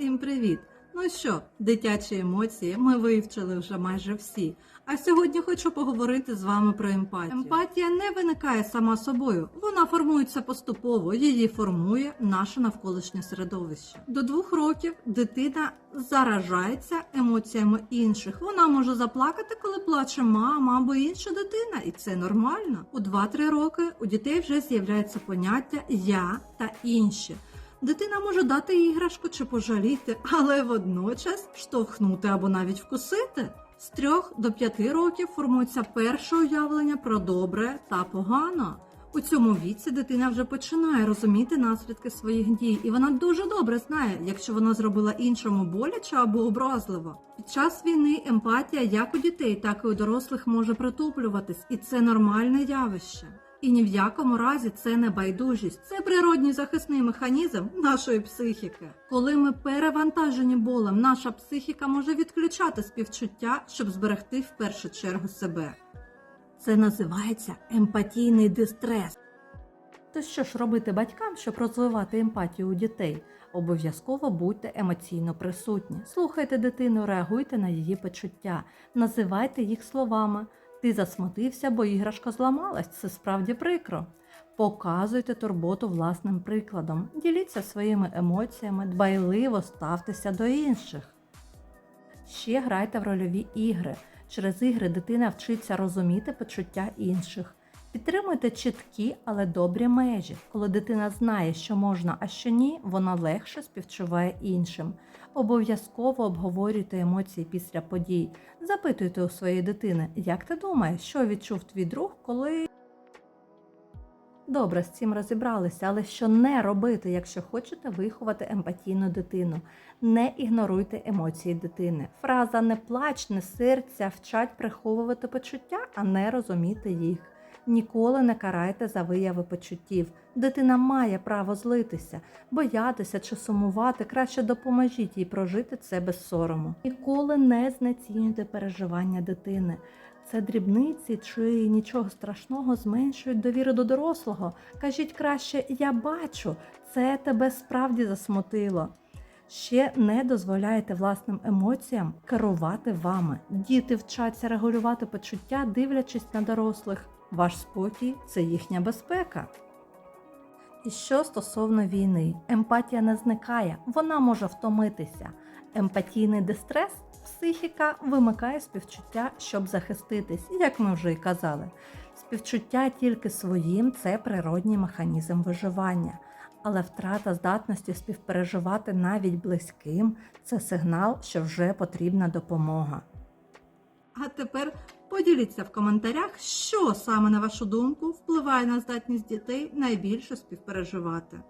Всім привіт! Ну що, дитячі емоції ми вивчили вже майже всі. А сьогодні хочу поговорити з вами про емпатію. Емпатія не виникає сама собою, вона формується поступово, її формує наше навколишнє середовище. До двох років дитина заражається емоціями інших. Вона може заплакати, коли плаче мама або інша дитина, і це нормально. У 2-3 роки у дітей вже з'являється поняття я та інші. Дитина може дати іграшку чи пожаліти, але водночас штовхнути або навіть вкусити. З 3 до 5 років формується перше уявлення про добре та погано. У цьому віці дитина вже починає розуміти наслідки своїх дій, і вона дуже добре знає, якщо вона зробила іншому боляче або образливо. Під час війни емпатія як у дітей, так і у дорослих може притуплюватись, і це нормальне явище. І ні в якому разі це не байдужість, це природній захисний механізм нашої психіки. Коли ми перевантажені болем, наша психіка може відключати співчуття, щоб зберегти в першу чергу себе. Це називається емпатійний дистрес. То що ж робити батькам, щоб розвивати емпатію у дітей? Обов'язково будьте емоційно присутні. Слухайте дитину, реагуйте на її почуття, називайте їх словами. Ти засмутився, бо іграшка зламалась. Це справді прикро. Показуйте турботу власним прикладом, діліться своїми емоціями, дбайливо ставтеся до інших. Ще грайте в рольові ігри. Через ігри дитина вчиться розуміти почуття інших. Підтримуйте чіткі, але добрі межі. Коли дитина знає, що можна, а що ні, вона легше співчуває іншим. Обов'язково обговорюйте емоції після подій. Запитуйте у своєї дитини, як ти думаєш, що відчув твій друг, коли. Добре, з цим розібралися, але що не робити, якщо хочете виховати емпатійну дитину? Не ігноруйте емоції дитини. Фраза не плач, не серця вчать приховувати почуття, а не розуміти їх. Ніколи не карайте за вияви почуттів. Дитина має право злитися, боятися чи сумувати. Краще допоможіть їй прожити це без сорому. Ніколи не знецінюйте переживання дитини. Це дрібниці чи нічого страшного зменшують довіру до дорослого. Кажіть краще, я бачу, це тебе справді засмутило. Ще не дозволяйте власним емоціям керувати вами. Діти вчаться регулювати почуття, дивлячись на дорослих. Ваш спокій це їхня безпека. І що стосовно війни, емпатія не зникає, вона може втомитися. Емпатійний дистрес психіка вимикає співчуття, щоб захиститись, як ми вже й казали. Співчуття тільки своїм це природній механізм виживання. Але втрата здатності співпереживати навіть близьким це сигнал, що вже потрібна допомога. А тепер поділіться в коментарях, що саме на вашу думку впливає на здатність дітей найбільше співпереживати.